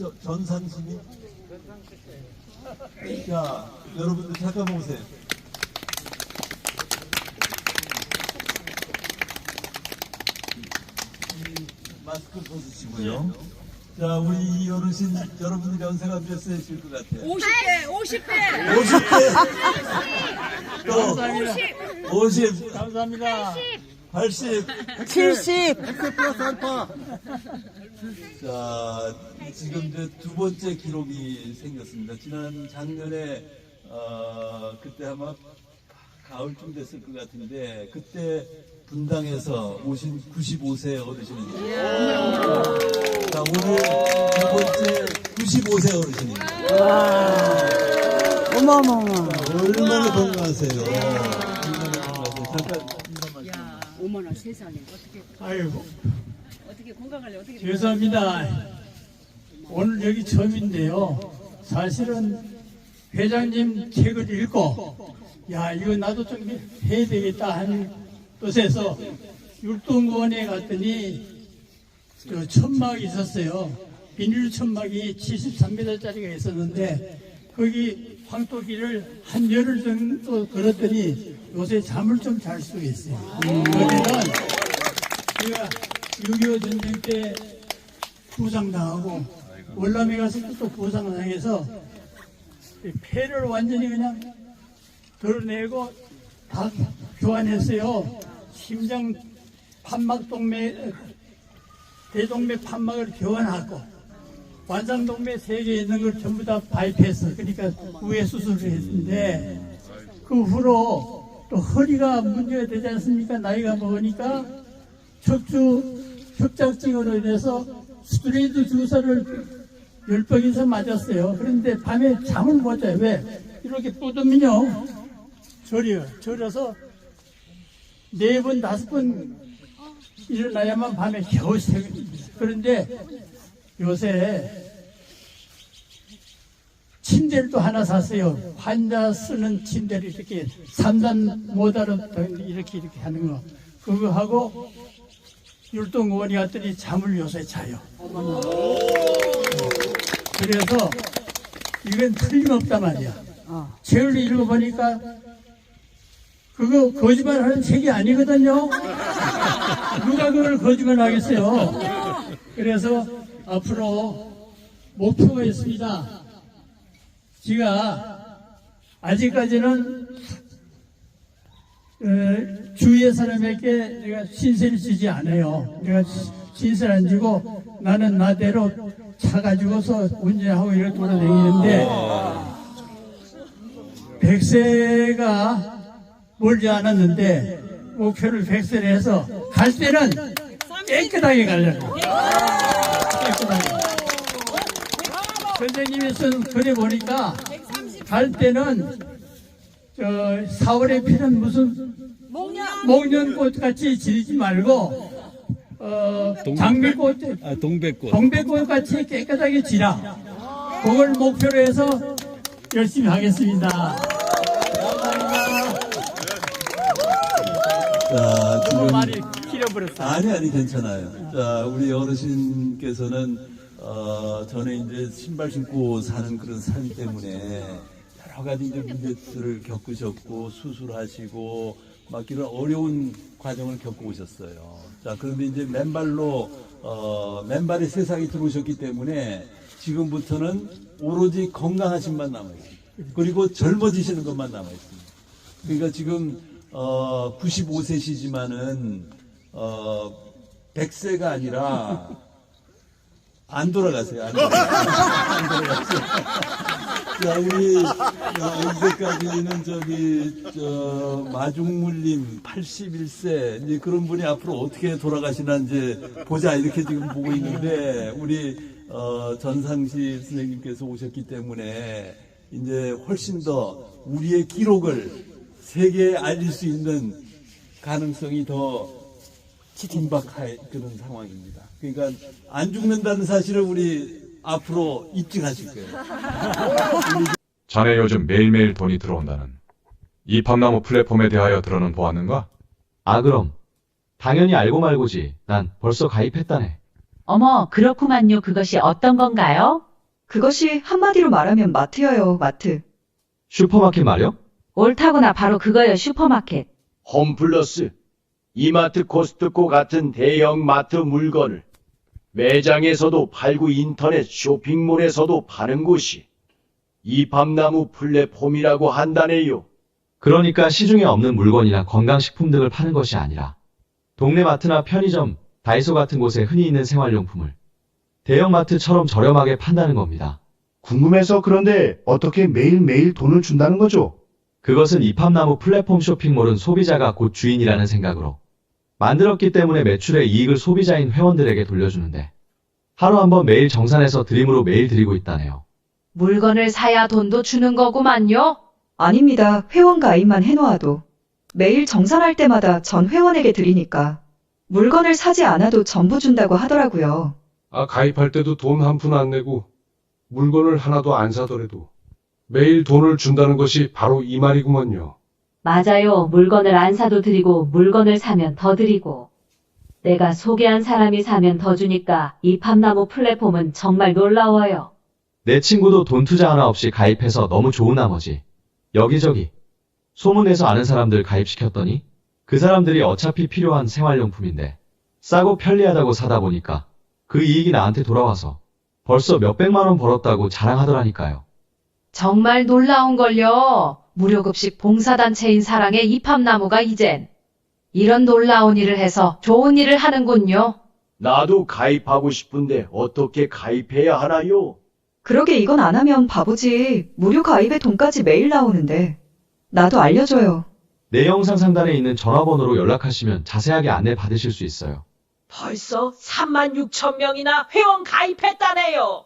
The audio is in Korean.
저, 전상수님. 자, 여러분들 잠깐만 오세요. 이 마스크 벗으시고요. 자, 우리 이 어르신 여러분들 연세가 몇 세실 것 같아요? 50대, 50대, 50대! 또 50. 50, 감사합니다. 80. 70. 자, 지금 이제 두 번째 기록이 생겼습니다. 지난 작년에, 어, 그때 아마 가을쯤 됐을 것 같은데, 그때 분당에서 오신 95세 어르신입니다. 자, 오늘 두 번째 95세 어르신입니다. 어머머머. 얼마나 건강하세요. 얼마나 건강하세요. 잠깐. 어머나 세상에 어떻게 아이고, 어떻게 건강하려 어떻게 죄송합니다. 오늘 여기 처음인데요. 사실은 회장님 책을 읽고, 야, 이거 나도 좀 해야 되겠다 하는 뜻에서 율동공원에 갔더니 저 천막이 있었어요. 비닐 천막이 73m짜리가 있었는데 거기 황토길을 한 열흘 정도 걸었더니 요새 잠을 좀 잘 수가 있어요. 거기는 제가 6.25 전쟁 때 부상당하고 월남에 갔을 때 또 부상당해서 이 폐를 완전히 그냥 드러내고 다 교환했어요. 심장 판막 동맥 대동맥 판막을 교환하고 관상동맥 세개 있는 걸 전부 다 바이패스 그러니까 우회 수술을 했는데 그 후로 또 허리가 문제가 되지 않습니까? 나이가 먹으니까 척추 협착증으로 인해서 스트레이트 주사를 열번 이상 맞았어요. 그런데 밤에 잠을 못 자요. 왜? 이렇게 뻗으면요. 저려요. 저려서 네 번, 다섯 번 일어나야만 밤에 겨우 새깁니다. 그런데 요새 침대를 또 하나 샀어요. 환자 쓰는 침대를 이렇게 3단 모다로 이렇게 이렇게 하는 거. 그거 하고 율동공원에 갔더니 잠을 요새 자요. 그래서 이건 틀림없단 말이야. 책을 읽어보니까 그거 거짓말 하는 책이 아니거든요. 누가 그걸 거짓말 하겠어요. 그래서 앞으로 목표가 있습니다. 제가 아직까지는 어, 주위의 사람에게 내가 신세를 지지 않아요. 내가 시- 신세를 안 지고 나는 나대로 차 가지고서 운전하고 이렇게 돌아다니는데 백세가 멀지 않았는데 목표를 백세를 해서 갈 때는 깨끗하게 가려고 선생님이 쓴 글에 보니까 갈 때는 저 4월에 피는 무슨 목련꽃 같이 지르지 말고 어, 장미꽃 아, 동백꽃. 동백꽃 같이 깨끗하게 지라 그걸 목표로 해서 열심히 하겠습니다. 자, 너무 지금. 많이 길어버렸어. 아니 아니 괜찮아요. 자 우리 어르신께서는 어, 전에 이제 신발 신고 사는 그런 삶 때문에 여러 가지 이제 문제들을 겪으셨고 수술하시고 막 이런 어려운 과정을 겪고 오셨어요. 자 그런데 이제 맨발로 어, 맨발의 세상에 들어오셨기 때문에 지금부터는 오로지 건강하신만 남아 있습니다. 그리고 젊어지시는 것만 남아 있습니다. 그러니까 지금 어 95세시지만은 어 100세가 아니라 안 돌아가세요. 안 돌아가세요. 자, 우리 어, 이제까지는 저기 저 마중물님 81세 이제 그런 분이 앞으로 어떻게 돌아가시나 이제 보자 이렇게 지금 보고 있는데 우리 어, 전상시 선생님께서 오셨기 때문에 이제 훨씬 더 우리의 기록을 세계에 알릴 수 있는 가능성이 더 긴박한 그런 상황입니다. 그러니까 안 죽는다는 사실을 우리 앞으로 입증하실 거예요. 자네 요즘 매일매일 돈이 들어온다는 이 밤나무 플랫폼에 대하여 들어는 보았는가? 아, 그럼. 당연히 알고 말고지. 난 벌써 가입했다네. 어머, 그렇구만요. 그것이 어떤 건가요? 그것이 한마디로 말하면 마트여요, 마트. 슈퍼마켓 말이요? 옳다구나 바로 그거요 슈퍼마켓. 홈플러스, 이마트 코스트코 같은 대형 마트 물건을 매장에서도 팔고 인터넷 쇼핑몰에서도 파는 곳이 이밤나무 플랫폼이라고 한다네요. 그러니까 시중에 없는 물건이나 건강식품 등을 파는 것이 아니라 동네 마트나 편의점, 다이소 같은 곳에 흔히 있는 생활용품을 대형마트처럼 저렴하게 판다는 겁니다. 궁금해서 그런데 어떻게 매일매일 돈을 준다는 거죠? 그것은 이팝나무 플랫폼 쇼핑몰은 소비자가 곧 주인이라는 생각으로 만들었기 때문에 매출의 이익을 소비자인 회원들에게 돌려주는데 하루 한 번 매일 정산해서 드림으로 매일 드리고 있다네요. 물건을 사야 돈도 주는 거구만요. 아닙니다. 회원 가입만 해놓아도. 매일 정산할 때마다 전 회원에게 드리니까. 물건을 사지 않아도 전부 준다고 하더라고요. 아, 가입할 때도 돈 한 푼 안 내고 물건을 하나도 안 사더라도 매일 돈을 준다는 것이 바로 이 말이구먼요. 맞아요. 물건을 안 사도 드리고 물건을 사면 더 드리고. 내가 소개한 사람이 사면 더 주니까 이 팝나무 플랫폼은 정말 놀라워요. 내 친구도 돈 투자 하나 없이 가입해서 너무 좋은 나머지 여기저기 소문내서 아는 사람들 가입시켰더니 그 사람들이 어차피 필요한 생활용품인데 싸고 편리하다고 사다 보니까 그 이익이 나한테 돌아와서 벌써 몇백만 원 벌었다고 자랑하더라니까요. 정말 놀라운걸요. 무료급식 봉사단체인 사랑의 이팝나무가 이젠 이런 놀라운 일을 해서 좋은 일을 하는군요. 나도 가입하고 싶은데 어떻게 가입해야 하나요? 그러게 이건 안 하면 바보지. 무료 가입에 돈까지 매일 나오는데. 나도 알려줘요. 내 영상 상단에 있는 전화번호로 연락하시면 자세하게 안내 받으실 수 있어요. 벌써 3만 6천 명이나 회원 가입했다네요.